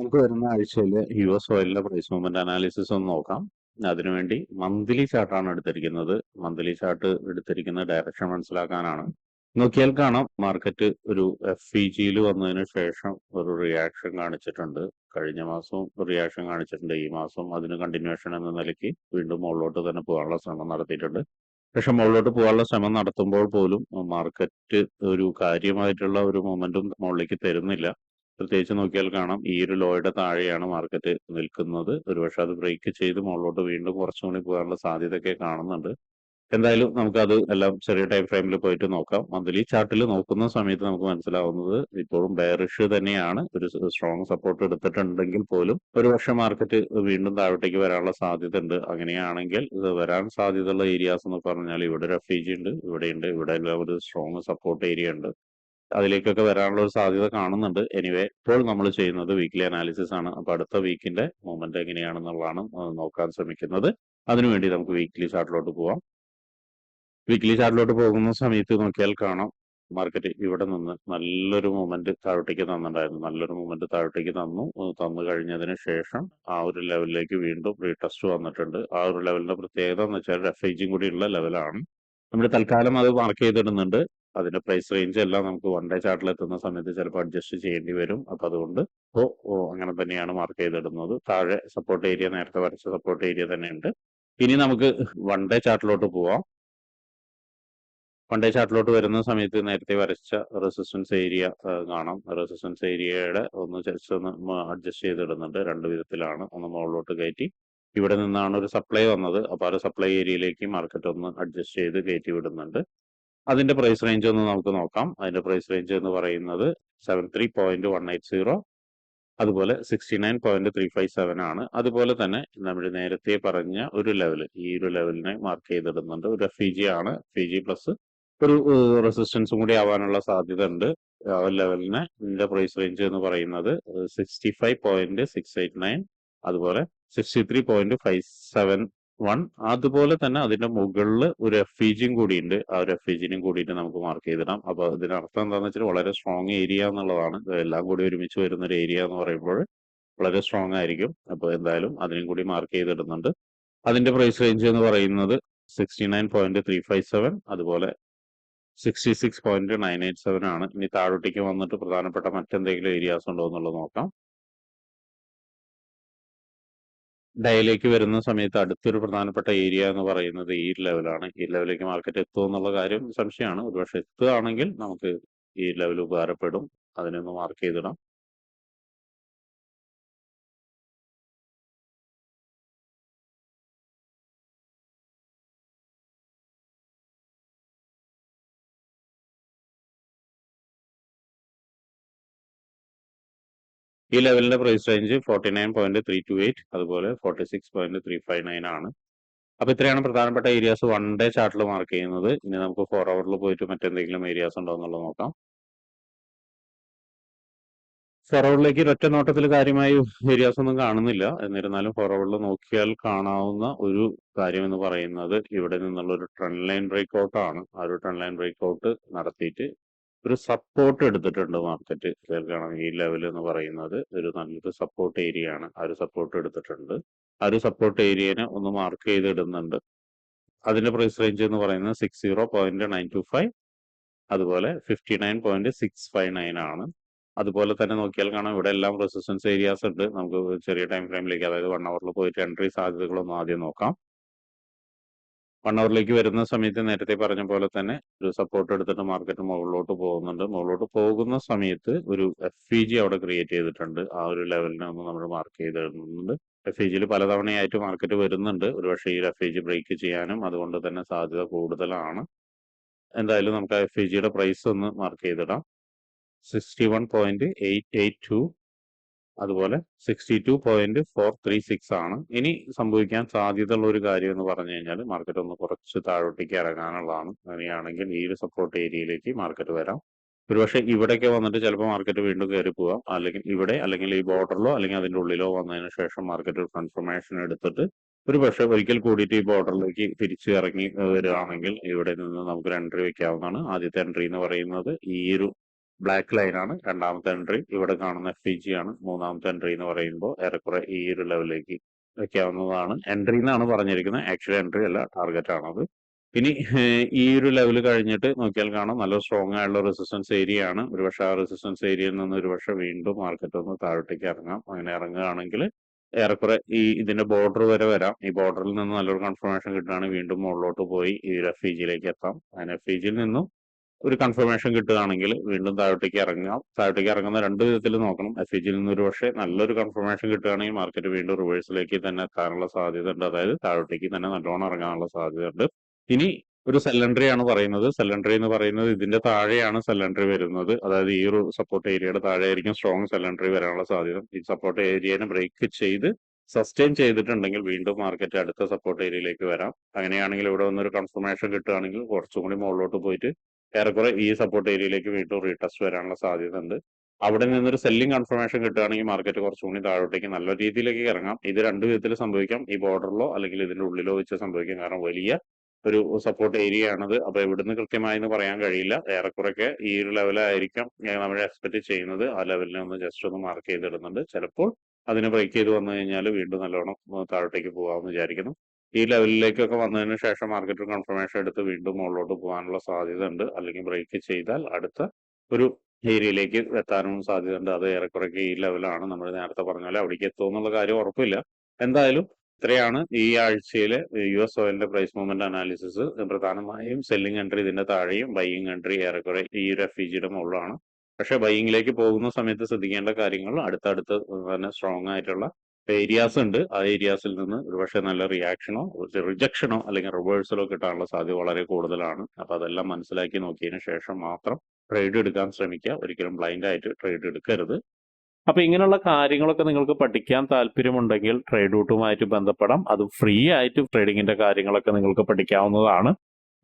നമുക്ക് വരുന്ന ആഴ്ചയിൽ യു എസ് ഓയിലിന്റെ പ്രൈസ് മൂവ്മെന്റ് അനാലിസിസ് ഒന്ന് നോക്കാം. അതിനുവേണ്ടി മന്ത്ലി ചാർട്ടാണ് എടുത്തിരിക്കുന്നത്. മന്ത്ലി ചാർട്ട് എടുത്തിരിക്കുന്ന ഡയറക്ഷൻ മനസ്സിലാക്കാനാണ്. നോക്കിയാൽ കാണാം മാർക്കറ്റ് ഒരു എഫ് ഇ ജിയിൽ വന്നതിന് ശേഷം ഒരു റിയാക്ഷൻ കാണിച്ചിട്ടുണ്ട്. കഴിഞ്ഞ മാസവും റിയാക്ഷൻ കാണിച്ചിട്ടുണ്ട്. ഈ മാസം അതിന് കണ്ടിന്യൂഷൻ എന്ന നിലയ്ക്ക് വീണ്ടും മുകളിലോട്ട് തന്നെ പോകാനുള്ള ശ്രമം നടത്തിയിട്ടുണ്ട്. പക്ഷെ മുകളിലോട്ട് പോകാനുള്ള ശ്രമം നടത്തുമ്പോൾ പോലും മാർക്കറ്റ് ഒരു കാര്യമായിട്ടുള്ള ഒരു മൊമെന്റും മുകളിലേക്ക് തരുന്നില്ല. പ്രത്യേകിച്ച് നോക്കിയാൽ കാണാം. ഈ ഒരു ലോയുടെ താഴെയാണ് മാർക്കറ്റ് നിൽക്കുന്നത്. ഒരുപക്ഷെ അത് ബ്രേക്ക് ചെയ്ത് മുകളിലോട്ട് വീണ്ടും കുറച്ചും കൂടി പോകാനുള്ള സാധ്യതയൊക്കെ കാണുന്നുണ്ട്. എന്തായാലും നമുക്കത് എല്ലാം ചെറിയ ടൈം ഫ്രെയിമിൽ പോയിട്ട് നോക്കാം. മന്ത്ലി ചാർട്ടിൽ നോക്കുന്ന സമയത്ത് നമുക്ക് മനസ്സിലാവുന്നത് ഇപ്പോഴും ബെയറിഷ് തന്നെയാണ്. ഒരു സ്ട്രോങ് സപ്പോർട്ട് എടുത്തിട്ടുണ്ടെങ്കിൽ പോലും ഒരു വർഷം മാർക്കറ്റ് വീണ്ടും താഴോട്ടേക്ക് വരാനുള്ള സാധ്യത ഉണ്ട്. അങ്ങനെയാണെങ്കിൽ വരാൻ സാധ്യതയുള്ള ഏരിയാസ് എന്ന് പറഞ്ഞാൽ ഇവിടെ എഫ് ഉണ്ട് ഇവിടെയുണ്ട് ഇവിടെ എല്ലാം ഒരു സ്ട്രോങ് സപ്പോർട്ട് ഏരിയ ഉണ്ട്. അതിലേക്കൊക്കെ വരാനുള്ള ഒരു സാധ്യത കാണുന്നുണ്ട്. എനിവേ ഇപ്പോൾ നമ്മൾ ചെയ്യുന്നത് വീക്ക്ലി അനാലിസിസ് ആണ്. അപ്പൊ അടുത്ത വീക്കിന്റെ മൂവ്മെന്റ് എങ്ങനെയാണെന്നുള്ളതാണ് നോക്കാൻ ശ്രമിക്കുന്നത്. അതിനുവേണ്ടി നമുക്ക് വീക്ക്ലി ചാർട്ടിലോട്ട് പോവാം. വീക്ക്ലി ചാർട്ടിലോട്ട് പോകുന്ന സമയത്ത് നോക്കിയാൽ കാണാം. മാർക്കറ്റ് ഇവിടെ നിന്ന് നല്ലൊരു മൂവ്മെന്റ് താഴോട്ടേക്ക് തന്നിട്ടുണ്ടായിരുന്നു. നല്ലൊരു മൂവ്മെന്റ് താഴോട്ടേക്ക് തന്നു. തന്നു കഴിഞ്ഞതിന് ശേഷം ആ ഒരു ലെവലിലേക്ക് വീണ്ടും റീടെസ്റ്റ് വന്നിട്ടുണ്ട്. ആ ഒരു ലെവലിന്റെ പ്രത്യേകത എന്ന് വെച്ചാൽ ജിയും കൂടിയുള്ള ലെവലാണ് നമ്മൾ തൽക്കാലം അത് മാർക്ക് ചെയ്തിടുന്നുണ്ട്. അതിന്റെ പ്രൈസ് റേഞ്ച് എല്ലാം നമുക്ക് വൺ ഡേ ചാർട്ടിൽ എത്തുന്ന സമയത്ത് ചിലപ്പോൾ അഡ്ജസ്റ്റ് ചെയ്യേണ്ടി വരും. അപ്പൊ അതുകൊണ്ട് ഓ അങ്ങനെ തന്നെയാണ് മാർക്ക് ചെയ്തിടുന്നത്. താഴെ സപ്പോർട്ട് ഏരിയ നേരത്തെ വരച്ച സപ്പോർട്ട് ഏരിയ തന്നെയുണ്ട്. ഇനി നമുക്ക് വൺ ഡേ ചാർട്ടിലോട്ട് പോവാം. വൺ ഡേ ചാർട്ടിലോട്ട് വരുന്ന സമയത്ത് നേരത്തെ വരച്ച റെസിസ്റ്റൻസ് ഏരിയ കാണാം. റെസിസ്റ്റൻസ് ഏരിയയുടെ ഒന്ന് ജസ്റ്റ് ഒന്ന് അഡ്ജസ്റ്റ് ചെയ്തിടുന്നുണ്ട്. രണ്ട് വിധത്തിലാണ് ഒന്ന് മുകളിലോട്ട് കയറ്റി. ഇവിടെ നിന്നാണ് ഒരു സപ്ലൈ വന്നത്. അപ്പോൾ ആ സപ്ലൈ ഏരിയയിലേക്ക് മാർക്കറ്റ് ഒന്ന് അഡ്ജസ്റ്റ് ചെയ്ത് കയറ്റി വിടുന്നുണ്ട്. അതിന്റെ പ്രൈസ് റേഞ്ച് ഒന്ന് നമുക്ക് നോക്കാം. അതിന്റെ പ്രൈസ് റേഞ്ച് എന്ന് പറയുന്നത് seven three point one eight zero അതുപോലെ sixty nine point three five seven ആണ്. അതുപോലെ തന്നെ നമ്മൾ നേരത്തെ പറഞ്ഞ ഒരു ലെവൽ ഈ ഒരു ലെവലിനെ മാർക്ക് ചെയ്തിടുന്നുണ്ട്. ഒരു എഫ് ജി ആണ്. എഫ് ജി പ്ലസ് ഒരു റെസിസ്റ്റൻസും കൂടി ആവാനുള്ള സാധ്യത ഉണ്ട്. ആ ലെവലിനെ ഇതിന്റെ പ്രൈസ് റേഞ്ച് എന്ന് പറയുന്നത് sixty five point six eight nine അതുപോലെ sixty three point five seven one അതുപോലെ തന്നെ അതിന്റെ മുകളിൽ ഒരു എഫ് ഇ ജിയും കൂടിയുണ്ട്. ആ ഒരു എഫ് ഇ ജിനും കൂടിയിട്ട് നമുക്ക് മാർക്ക് ചെയ്തിടാം. അപ്പൊ ഇതിനർത്ഥം എന്താണെന്ന് വെച്ചാൽ വളരെ സ്ട്രോങ് ഏരിയ എന്നുള്ളതാണ്. എല്ലാം കൂടി ഒരുമിച്ച് വരുന്ന ഒരു ഏരിയ എന്ന് പറയുമ്പോൾ വളരെ സ്ട്രോങ് ആയിരിക്കും. അപ്പോൾ എന്തായാലും അതിനും കൂടി മാർക്ക് ചെയ്തിടുന്നുണ്ട്. അതിന്റെ പ്രൈസ് റേഞ്ച് എന്ന് പറയുന്നത് sixty nine point three five seven അതുപോലെ sixty six point nine eight seven ആണ്. ഇനി താഴോട്ടേക്ക് വന്നിട്ട് പ്രധാനപ്പെട്ട മറ്റെന്തെങ്കിലും ഏരിയാസ് ഉണ്ടോ എന്നുള്ളത് നോക്കാം. ഡയയിലേക്ക് വരുന്ന സമയത്ത് അടുത്തൊരു പ്രധാനപ്പെട്ട ഏരിയ എന്ന് പറയുന്നത് ഈ ലെവലാണ് ഈ ലെവലിലേക്ക് മാർക്കറ്റ് എത്തുമോ എന്നുള്ള കാര്യം സംശയമാണ്. ഒരുപക്ഷെ എത്തുകയാണെങ്കിൽ നമുക്ക് ഈ ലെവൽ ഉപകാരപ്പെടും. അതിനൊന്ന് മാർക്ക് ചെയ്തിടാം. ഈ ലെവലിന്റെ price range forty nine point three two eight അതുപോലെ forty six point three five nine ആണ്. അപ്പൊ ഇത്രയാണ് പ്രധാനപ്പെട്ട ഏരിയാസ് വൺ ഡേ ചാർട്ടിൽ മാർക്ക് ചെയ്യുന്നത്. ഇനി നമുക്ക് ഫോർ അവറിൽ പോയിട്ട് മറ്റെന്തെങ്കിലും ഏരിയാസ് ഉണ്ടോ എന്നുള്ളത് നോക്കാം. ഫോർ അവറിലേക്ക് ഒറ്റ നോട്ടത്തിൽ കാര്യമായി ഏരിയാസ് ഒന്നും കാണുന്നില്ല. എന്നിരുന്നാലും ഫോർ അവറിൽ നോക്കിയാൽ കാണാവുന്ന ഒരു കാര്യം എന്ന് പറയുന്നത് ഇവിടെ നിന്നുള്ള ഒരു ട്രെൻഡ് ലൈൻ ബ്രേക്ക് ഔട്ട് ആണ്. ആ ഒരു ട്രെൻഡ് ലൈൻ ബ്രേക്ക് ഔട്ട് നടത്തിയിട്ട് ഒരു സപ്പോർട്ട് എടുത്തിട്ടുണ്ട് മാർക്കറ്റ് കേൾക്കണം. ഈ ലെവൽ എന്ന് പറയുന്നത് ഒരു നല്ലൊരു സപ്പോർട്ട് ഏരിയ ആണ്. ആ ഒരു സപ്പോർട്ട് എടുത്തിട്ടുണ്ട്. ആ ഒരു സപ്പോർട്ട് ഏരിയനെ ഒന്ന് മാർക്ക് ചെയ്ത് ഇടുന്നുണ്ട് അതിന്റെ പ്രൈസ് റേഞ്ച് എന്ന് പറയുന്നത് six zero point nine two five അതുപോലെ fifty nine point six five nine ആണ്. അതുപോലെ തന്നെ നോക്കിയാൽ കാണാം ഇവിടെ എല്ലാം റെസിസ്റ്റൻസ് ഏരിയാസ് ഉണ്ട്. നമുക്ക് ചെറിയ ടൈം ഫ്രെയിമിലേക്ക് അതായത് വൺ അവറിൽ പോയിട്ട് എൻട്രി സാധ്യതകളൊന്നും ആദ്യം നോക്കാം. വൺ അവറിലേക്ക് വരുന്ന സമയത്ത് നേരത്തെ പറഞ്ഞ പോലെ തന്നെ ഒരു സപ്പോർട്ട് എടുത്തിട്ട് മാർക്കറ്റ് മുകളിലോട്ട് പോകുന്നുണ്ട്. മുകളിലോട്ട് പോകുന്ന സമയത്ത് ഒരു എഫ് ഇ ജി അവിടെ ക്രിയേറ്റ് ചെയ്തിട്ടുണ്ട്. ആ ഒരു ലെവലിനെ ഒന്ന് നമ്മൾ മാർക്ക് ചെയ്തിടുന്നുണ്ട്. എഫ് ഇ ജിയിൽ പലതവണയായിട്ട് മാർക്കറ്റ് വരുന്നുണ്ട്. ഒരുപക്ഷെ ഈ എഫ് ഇ ജി ബ്രേക്ക് ചെയ്യാനും അതുകൊണ്ട് തന്നെ സാധ്യത കൂടുതലാണ്. എന്തായാലും നമുക്ക് ആ എഫ് ഇ ജിയുടെ പ്രൈസ് ഒന്ന് മാർക്ക് ചെയ്തിടാം. Sixty one point eight eight two അതുപോലെ sixty two point four three six ആണ്. ഇനി സംഭവിക്കാൻ സാധ്യതയുള്ള ഒരു കാര്യം എന്ന് പറഞ്ഞു കഴിഞ്ഞാൽ മാർക്കറ്റ് ഒന്ന് കുറച്ച് താഴോട്ടേക്ക് ഇറങ്ങാനുള്ളതാണ്. അങ്ങനെയാണെങ്കിൽ ഈ ഒരു സപ്പോർട്ട് ഏരിയയിലേക്ക് മാർക്കറ്റ് വരാം. ഒരുപക്ഷെ ഇവിടെയൊക്കെ വന്നിട്ട് ചിലപ്പോൾ മാർക്കറ്റ് വീണ്ടും കയറി പോവാം. അല്ലെങ്കിൽ ഇവിടെ അല്ലെങ്കിൽ ഈ ബോർഡറിലോ അല്ലെങ്കിൽ അതിന്റെ ഉള്ളിലോ വന്നതിന് ശേഷം മാർക്കറ്റ് ഒരു കൺഫർമേഷൻ എടുത്തിട്ട് ഒരു പക്ഷേ ഒരിക്കൽ കൂടിയിട്ട് ഈ ബോർഡറിലേക്ക് തിരിച്ചു ഇറങ്ങി വരികയാണെങ്കിൽ ഇവിടെ നിന്ന് നമുക്ക് ഒരു എൻട്രി വെക്കാവുന്നതാണ്. ആദ്യത്തെ എൻട്രി എന്ന് പറയുന്നത് ഈ ഒരു ബ്ലാക്ക് ലൈൻ ആണ്. രണ്ടാമത്തെ എൻട്രി ഇവിടെ കാണുന്ന എഫ് ജി ആണ്. മൂന്നാമത്തെ എൻട്രി എന്ന് പറയുമ്പോൾ ഏറെക്കുറെ ഈ ഒരു ലെവലിലേക്ക് വെക്കാവുന്നതാണ്. എൻട്രി എന്നാണ് പറഞ്ഞിരിക്കുന്നത്. ആക്ച്വലി എൻട്രി അല്ല ടാർഗറ്റ് ആണത് ഇനി ഈ ഒരു ലെവൽ കഴിഞ്ഞിട്ട് നോക്കിയാൽ കാണാം. നല്ല സ്ട്രോങ് ആയിട്ടുള്ള റെസിസ്റ്റൻസ് ഏരിയ ആണ്. ഒരുപക്ഷെ ആ റെസിസ്റ്റൻസ് ഏരിയയിൽ നിന്ന് ഒരുപക്ഷെ വീണ്ടും മാർക്കറ്റ് ഒന്ന് താഴോട്ടേക്ക് ഇറങ്ങാം. അങ്ങനെ ഇറങ്ങുകയാണെങ്കിൽ ഏറെക്കുറെ ഈ ഇതിന്റെ ബോർഡർ വരെ വരാം. ഈ ബോർഡറിൽ നിന്ന് നല്ലൊരു കൺഫർമേഷൻ കിട്ടുകയാണെങ്കിൽ വീണ്ടും മുകളിലോട്ട് പോയി ഈ എഫ് ഇ ജിയിലേക്ക് എത്താം. അങ്ങനെ എഫ് ഇ ജിയിൽ നിന്നും ഒരു കൺഫർമേഷൻ കിട്ടുകയാണെങ്കിൽ വീണ്ടും താഴോട്ടേക്ക് ഇറങ്ങാം താഴോട്ടേക്ക് ഇറങ്ങുന്ന രണ്ട് വിധത്തിൽ നോക്കണം. എഫ് ഇ നിന്ന് ഒരു പക്ഷേ നല്ലൊരു കൺഫർമേഷൻ കിട്ടുകയാണെങ്കിൽ മാർക്കറ്റ് വീണ്ടും റിവേഴ്സിലേക്ക് തന്നെ എത്താനുള്ള സാധ്യത ഉണ്ട് അതായത് താഴോട്ടേക്ക് തന്നെ നല്ലോണം ഇറങ്ങാനുള്ള സാധ്യത ഉണ്ട് ഇനി ഒരു സെല്ലൻട്രി ആണ് പറയുന്നത്. സെല്ലൻട്രി എന്ന് പറയുന്നത് ഇതിന്റെ താഴെയാണ് സെല്ലൻട്രി വരുന്നത്. അതായത് ഈ ഒരു സപ്പോർട്ട് ഏരിയയുടെ താഴെ ആയിരിക്കും സ്ട്രോങ് സെല്ലൻട്രി വരാനുള്ള സാധ്യത. ഈ സപ്പോർട്ട് ഏരിയനെ ബ്രേക്ക് ചെയ്ത് സസ്റ്റെയിൻ ചെയ്തിട്ടുണ്ടെങ്കിൽ വീണ്ടും മാർക്കറ്റ് അടുത്ത സപ്പോർട്ട് ഏരിയയിലേക്ക് വരാം. അങ്ങനെയാണെങ്കിൽ ഇവിടെ വന്നൊരു കൺഫർമേഷൻ കിട്ടുകയാണെങ്കിൽ കുറച്ചും കൂടി മുകളിലോട്ട് പോയിട്ട് ഏറെക്കുറെ ഈ സപ്പോർട്ട് ഏരിയയിലേക്ക് വീണ്ടും റീടെസ്റ്റ് വരാനുള്ള സാധ്യത ഉണ്ട് അവിടെ നിന്നൊരു സെല്ലിംഗ് കൺഫർമേഷൻ കിട്ടുകയാണെങ്കിൽ മാർക്കറ്റ് കുറച്ചുകൂടി താഴോട്ടേക്ക് നല്ല രീതിയിലേക്ക് ഇറങ്ങാം. ഇത് രണ്ട് വിധത്തിൽ സംഭവിക്കാം. ഈ ബോർഡറിലോ അല്ലെങ്കിൽ ഇതിന്റെ ഉള്ളിലോ വെച്ച് സംഭവിക്കാം. കാരണം വലിയ ഒരു സപ്പോർട്ട് ഏരിയ ആണത്. അപ്പൊ ഇവിടുന്ന് കൃത്യമായി എന്ന് പറയാൻ കഴിയില്ല. ഏറെക്കുറെയൊക്കെ ഈ ഒരു ലെവലായിരിക്കാം നമ്മൾ എക്സ്പെക്ട് ചെയ്യുന്നത്. ആ ലെവലിനെ ഒന്ന് ജസ്റ്റ് ഒന്ന് മാർക്ക് ചെയ്തിടുന്നുണ്ട്. ചിലപ്പോൾ അതിനെ ബ്രേക്ക് ചെയ്ത് വന്നു കഴിഞ്ഞാൽ വീണ്ടും നല്ലോണം താഴോട്ടേക്ക് പോകാമെന്ന് വിചാരിക്കുന്നു. ഈ ലെവലിലേക്കൊക്കെ വന്നതിന് ശേഷം മാർക്കറ്റ് കൺഫർമേഷൻ എടുത്ത് വീണ്ടും മുകളിലോട്ട് പോകാനുള്ള സാധ്യത ഉണ്ട് അല്ലെങ്കിൽ ബ്രേക്ക് ചെയ്താൽ അടുത്ത ഒരു ഏരിയയിലേക്ക് എത്താനും സാധ്യത ഉണ്ട് അത് ഏറെക്കുറയ്ക്ക് ഈ ലെവലാണ്. നമ്മൾ നേരത്തെ പറഞ്ഞ പോലെ അവിടേക്ക് എത്തുമെന്നുള്ള കാര്യം ഉറപ്പില്ല. എന്തായാലും ഇത്രയാണ് ഈ ആഴ്ചയിലെ യു എസ് ഓയിലിന്റെ പ്രൈസ് മൂവ്മെന്റ് അനാലിസിസ് പ്രധാനമായും സെല്ലിംഗ് എൻട്രി ഇതിന്റെ താഴെയും ബൈയിങ് എൻട്രി ഏറെക്കുറെ ഈ ഒരു എഫ് ജിയുടെ മുകളിലാണ്. പക്ഷെ ബൈയിങ്ങിലേക്ക് പോകുന്ന സമയത്ത് ശ്രദ്ധിക്കേണ്ട കാര്യങ്ങൾ അടുത്തടുത്ത് തന്നെ സ്ട്രോങ് ആയിട്ടുള്ള ഏരിയാസ് ഉണ്ട്. ആ ഏരിയാസിൽ നിന്ന് ഒരുപക്ഷെ നല്ല റിയാക്ഷനോ റിജക്ഷനോ അല്ലെങ്കിൽ റിവേഴ്സലോ കിട്ടാനുള്ള സാധ്യത വളരെ കൂടുതലാണ്. അപ്പൊ അതെല്ലാം മനസ്സിലാക്കി നോക്കിയതിന് ശേഷം മാത്രം ട്രേഡ് എടുക്കാൻ ശ്രമിക്കുക. ഒരിക്കലും ബ്ലൈൻഡ് ആയിട്ട് ട്രേഡ് എടുക്കരുത്. അപ്പൊ ഇങ്ങനെയുള്ള കാര്യങ്ങളൊക്കെ നിങ്ങൾക്ക് പഠിക്കാൻ താല്പര്യമുണ്ടെങ്കിൽ ട്രേഡ് റൂട്ടുമായിട്ട് ബന്ധപ്പെടാം. അത് ഫ്രീ ആയിട്ട് ട്രേഡിങ്ങിന്റെ കാര്യങ്ങളൊക്കെ നിങ്ങൾക്ക് പഠിക്കാവുന്നതാണ്.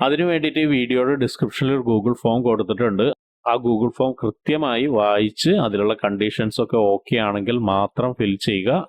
അതിനു വേണ്ടിയിട്ട് വീഡിയോയുടെ ഡിസ്ക്രിപ്ഷനിൽ ഒരു ഗൂഗിൾ ഫോം കൊടുത്തിട്ടുണ്ട്. ആ ഗൂഗിൾ ഫോം കൃത്യമായി വായിച്ച് അതിലുള്ള കണ്ടീഷൻസ് ഒക്കെ ഓക്കെ ആണെങ്കിൽ മാത്രം ഫിൽ ചെയ്യുക.